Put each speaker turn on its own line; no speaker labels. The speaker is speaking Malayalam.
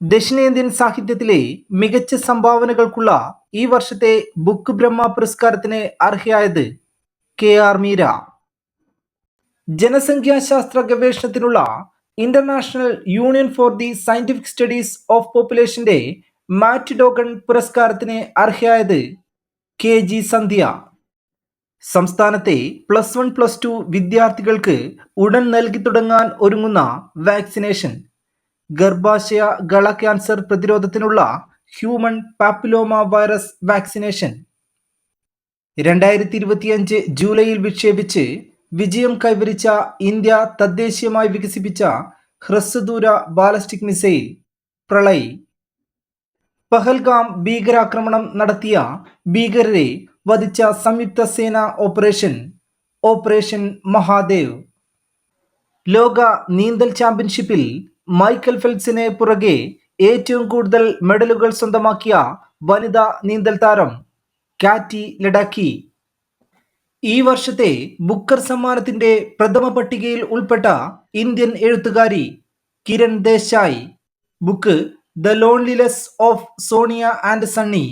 ദക്ഷിണേന്ത്യൻ സാഹിത്യത്തിലെ മികച്ച സംഭാവനകൾക്കുള്ള ഈ വർഷത്തെ ബുക്ക് ബ്രഹ്മ പുരസ്കാരത്തിന് അർഹയായത് കെ ആർ മീര. ജനസംഖ്യാശാസ്ത്ര ഗവേഷണത്തിനുള്ള International Union for the Scientific Studies of പോപ്പുലേഷന്റെ mat Dogan പുരസ്കാരത്തിന് അർഹയായത് കെ ജി സന്ധ്യ. സംസ്ഥാനത്തെ പ്ലസ് വൺ പ്ലസ് ടു വിദ്യാർത്ഥികൾക്ക് ഉടൻ നൽകി തുടങ്ങാൻ ഒരുങ്ങുന്ന വാക്സിനേഷൻ. ഗർഭാശയ ഗള ക്യാൻസർ പ്രതിരോധത്തിനുള്ള ഹ്യൂമൻ പാപ്പിലോമ വൈറസ് വാക്സിനേഷൻ. രണ്ടായിരത്തി ഇരുപത്തിയഞ്ച് ജൂലൈയിൽ വിക്ഷേപിച്ച് വിജയം കൈവരിച്ച ഇന്ത്യ തദ്ദേശീയമായി വികസിപ്പിച്ച ഹ്രസ്വദൂര ബാലസ്റ്റിക് മിസൈൽ പ്രളയി. പഹൽഗാം ഭീകരാക്രമണം നടത്തിയ ഭീകരരെ വധിച്ച സംയുക്ത സേന ഓപ്പറേഷൻ ഓപ്പറേഷൻ മഹാദേവ്. ലോക നീന്തൽ ചാമ്പ്യൻഷിപ്പിൽ മൈക്കൽ ഫെൽപ്സിന് പുറകെ ഏറ്റവും കൂടുതൽ മെഡലുകൾ സ്വന്തമാക്കിയ വനിതാ നീന്തൽ താരം കാറ്റി ലഡാക്കി. ഈ വർഷത്തെ ബുക്കർ സമ്മാനത്തിന്റെ പ്രഥമ പട്ടികയിൽ ഉൾപ്പെട്ട ഇന്ത്യൻ എഴുത്തുകാരി Kiran Desai. Book the loneliness of Sonia and Sunny